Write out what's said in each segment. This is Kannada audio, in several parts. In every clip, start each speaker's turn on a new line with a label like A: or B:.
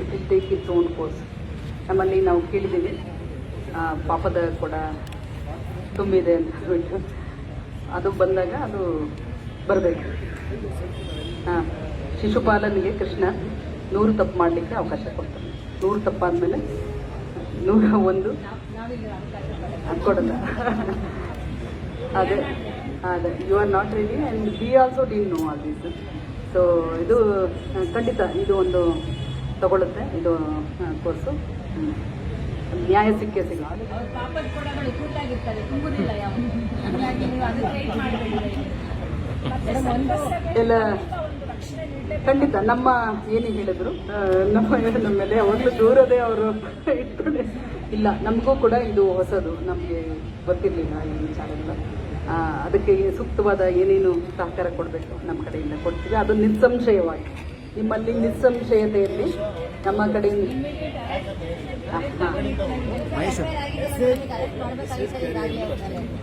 A: It take its own course ನಮ್ಮಲ್ಲಿ ನಾವು ಕೇಳಿದ್ದೀವಿ. ಪಾಪದ ಕೂಡ ತುಂಬಿದೆ ಅಂತ ಹೇಳ್ಬಿಟ್ಟು. ಅದು ಬಂದಾಗ ಅದು ಬರಬೇಕು. ಹಾಂ ಶಿಶುಪಾಲನಿಗೆ ಕೃಷ್ಣ ನೂರು ತಪ್ಪು ಮಾಡಲಿಕ್ಕೆ ಅವಕಾಶ ಕೊಡ್ತಾನೆ ನೂರು ತಪ್ಪಾದಮೇಲೆ ನೂರ ಒಂದು ಕೊಡಲ್ಲ ಅದೇ ಅದೇ. You are not ready and be also didn't know all this so ಇದು ಖಂಡಿತ, ಇದು ಒಂದು ತಗೊಳುತ್ತೆ ಇದು ಕೋರ್ಸು. ನ್ಯಾಯ ಸಿಕ್ಕೇ
B: ಸಂತಸ
A: ಎಲ್ಲ ಖಂಡಿತ ನಮ್ಮ ಏನು ಹೇಳಿದ್ರು ನಮ್ಮ ನಮ್ಮ ಮೇಲೆ ಯಾವಾಗಲೂ ದೂರದೇ ಅವರು ಇಟ್ಕೊಂಡೆ ಇಲ್ಲ, ನಮಗೂ ಕೂಡ ಇದು ಹೊಸದು. ನಮಗೆ ಗೊತ್ತಿರಲಿಲ್ಲ ಈ ವಿಚಾರಗಳ ಅದಕ್ಕೆ ಸೂಕ್ತವಾದ ಏನೇನು ಸಹಕಾರ ಕೊಡಬೇಕು ನಮ್ಮ ಕಡೆಯಿಂದ ಕೊಡ್ತೀವಿ. ಅದು ನಿಸ್ಸಂಶಯವಾಗಿ. ನಿಮ್ಮಲ್ಲಿ ನಿಸ್ಸಂಶಯತೆಯಲ್ಲಿ ನಮ್ಮ ಕಡೆಯಿಂದ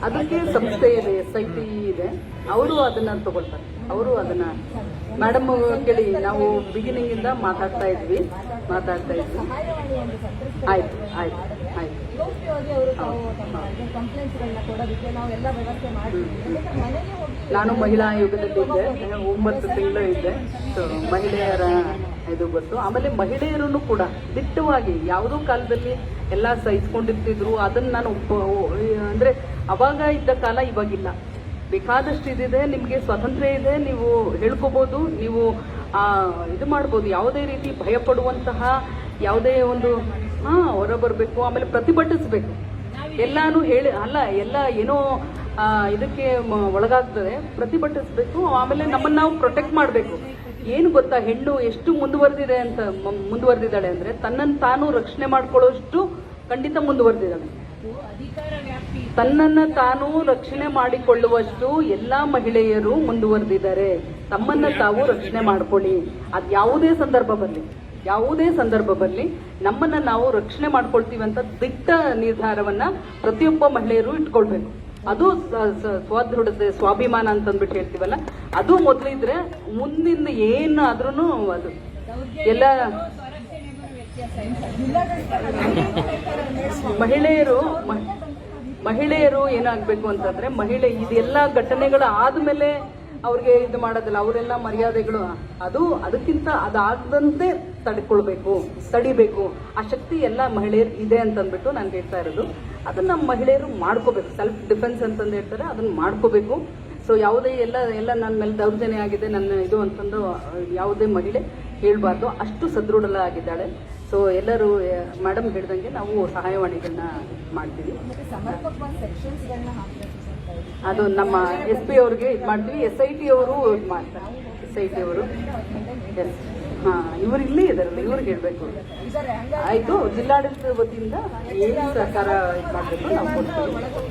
A: ಅದಕ್ಕೆ ಸಂಸ್ಥೆ ಇದೆ ಎಸ್ ಐ ಟಿ ಇದೆ. ಅವರು ಅದನ್ನ ತಗೊಳ್ತಾರೆ. ಅವರು ಅದನ್ನ ಮೇಡಮ್ ಕೇಳಿ, ನಾವು ಬಿಗಿನಿಂಗ್ ಇಂದ ಮಾತಾಡ್ತಾ ಇದ್ವಿ. ಮಾತಾಡ್ತಾ ಇದ್ವಿ. ಆಯ್ತು ಆಯ್ತು ಆಯ್ತು. ನಾನು ಮಹಿಳಾ ಆಯೋಗದಲ್ಲಿದ್ದೆ ಒಂಬತ್ತು ತಿಂಗಳು ಇದ್ದೆ. ಸೊ ಮಹಿಳೆಯರ ಇದು ಗೊತ್ತು. ಆಮೇಲೆ ಮಹಿಳೆಯರನ್ನು ಕೂಡ ದಿಟ್ಟವಾಗಿ ಯಾವುದೋ ಕಾಲದಲ್ಲಿ ಎಲ್ಲ ಸಹಿಸ್ಕೊಂಡಿರ್ತಿದ್ರು. ಅದನ್ನು ನಾನು ಅಂದ್ರೆ ಅಂದರೆ ಅವಾಗ ಇದ್ದ ಕಾಲ ಇವಾಗಿಲ್ಲ. ಬೇಕಾದಷ್ಟು ಇದಿದೆ, ನಿಮಗೆ ಸ್ವಾತಂತ್ರ್ಯ ಇದೆ, ನೀವು ಹೇಳ್ಕೋಬೋದು, ನೀವು ಇದು ಮಾಡ್ಬೋದು. ಯಾವುದೇ ರೀತಿ ಭಯಪಡುವಂತಹ ಯಾವುದೇ ಒಂದು, ಹಾಂ ಹೊರ ಬರಬೇಕು ಆಮೇಲೆ ಪ್ರತಿಭಟಿಸಬೇಕು. ಎಲ್ಲಾನು ಹೇಳಿ, ಅಲ್ಲ, ಎಲ್ಲ ಏನೋ ಇದಕ್ಕೆ ಒಳಗಾಗ್ತದೆ. ಪ್ರತಿಭಟಿಸಬೇಕು, ಆಮೇಲೆ ನಮ್ಮನ್ನು ನಾವು ಪ್ರೊಟೆಕ್ಟ್ ಮಾಡಬೇಕು. ಏನು ಗೊತ್ತಾ, ಹೆಣ್ಣು ಎಷ್ಟು ಮುಂದುವರೆದಿದೆ ಅಂತ ಮುಂದುವರೆದಿದ್ದಾಳೆ ಅಂದರೆ ತನ್ನನ್ನು ತಾನು ರಕ್ಷಣೆ ಮಾಡ್ಕೊಳ್ಳೋಷ್ಟು ಖಂಡಿತ ಮುಂದುವರೆದಿದ್ದಾಳೆ. ತನ್ನನ್ನು ತಾನು ರಕ್ಷಣೆ ಮಾಡಿಕೊಳ್ಳುವಷ್ಟು ಎಲ್ಲಾ ಮಹಿಳೆಯರು ಮುಂದುವರೆದಿದ್ದಾರೆ. ತಮ್ಮನ್ನ ತಾವು ರಕ್ಷಣೆ ಮಾಡ್ಕೊಳ್ಳಿ. ಅದ್ ಯಾವುದೇ ಸಂದರ್ಭ ಬರಲಿ ಯಾವುದೇ ಸಂದರ್ಭ ಬರಲಿ ನಮ್ಮನ್ನ ನಾವು ರಕ್ಷಣೆ ಮಾಡ್ಕೊಳ್ತೀವಿ ಅಂತ ದಿಟ್ಟ ನಿರ್ಧಾರವನ್ನ ಪ್ರತಿಯೊಬ್ಬ ಮಹಿಳೆಯರು ಇಟ್ಕೊಳ್ಬೇಕು. ಅದು ಸ್ವದೃಢತೆ ಸ್ವಾಭಿಮಾನ ಅಂತ ಅಂದ್ಬಿಟ್ಟು ಹೇಳ್ತೀವಲ್ಲ ಅದು ಮೊದಲಿದ್ರೆ ಮುಂದಿನ ಏನು ಆದ್ರೂ ಅದು ಎಲ್ಲ ಮಹಿಳೆಯರು ಮಹಿಳೆಯರು ಏನಾಗಬೇಕು ಅಂತಂದ್ರೆ ಮಹಿಳೆ ಇದೆಲ್ಲ ಘಟನೆಗಳು ಆದಮೇಲೆ ಅವ್ರಿಗೆ ಇದು ಮಾಡೋದಿಲ್ಲ, ಅವರೆಲ್ಲ ಮರ್ಯಾದೆಗಳು. ಅದು ಅದಕ್ಕಿಂತ ಅದಾಗದಂತೆ ತಡ್ಕೊಳ್ಬೇಕು, ತಡಿಬೇಕು. ಆ ಶಕ್ತಿ ಎಲ್ಲ ಮಹಿಳೆಯರು ಇದೆ ಅಂತಂದ್ಬಿಟ್ಟು ನಾನು ಹೇಳ್ತಾ ಇರೋದು. ಅದನ್ನ ಮಹಿಳೆಯರು ಮಾಡ್ಕೋಬೇಕು. ಸೆಲ್ಫ್ ಡಿಫೆನ್ಸ್ ಅಂತಂದು ಹೇಳ್ತಾರೆ, ಅದನ್ನ ಮಾಡ್ಕೋಬೇಕು. ಸೊ ಯಾವುದೇ ಎಲ್ಲ ಎಲ್ಲ ನನ್ನ ಮೇಲೆ ದೌರ್ಜನ್ಯ ಆಗಿದೆ, ನನ್ನ ಇದು ಅಂತಂದು ಯಾವುದೇ ಮಹಿಳೆ ಹೇಳಬಾರ್ದು. ಅಷ್ಟು ಸದೃಢಲಾಗಿದ್ದಾಳೆ ಸೊ ಎಲ್ಲರೂ ಮೇಡಮ್ ಹೇಳ್ದಂಗೆ ನಾವು ಸಹಾಯವಾಣಿಗಳನ್ನ ಮಾಡ್ತೀವಿ. ಅದು ನಮ್ಮ ಎಸ್ ಪಿ ಅವ್ರಿಗೆ ಇದು ಮಾಡ್ತೀವಿ. ಎಸ್ ಐ ಟಿ ಅವರು ಇದು ಮಾಡ್ತಾರೆ. ಎಸ್ ಐ ಟಿ ಅವರು. ಎಸ್ ಹಾಂ ಇವರು ಇಲ್ಲೇ ಇದಾರಲ್ಲ ಇವ್ರಿಗೆ ಹೇಳಬೇಕು. ಆಯಿತು ಜಿಲ್ಲಾಡಳಿತದ ವತಿಯಿಂದ ಏನು ಸರ್ಕಾರ ಇದು ಮಾಡಬೇಕು ನಾವು ಕೊಡ್ತೀವಿ.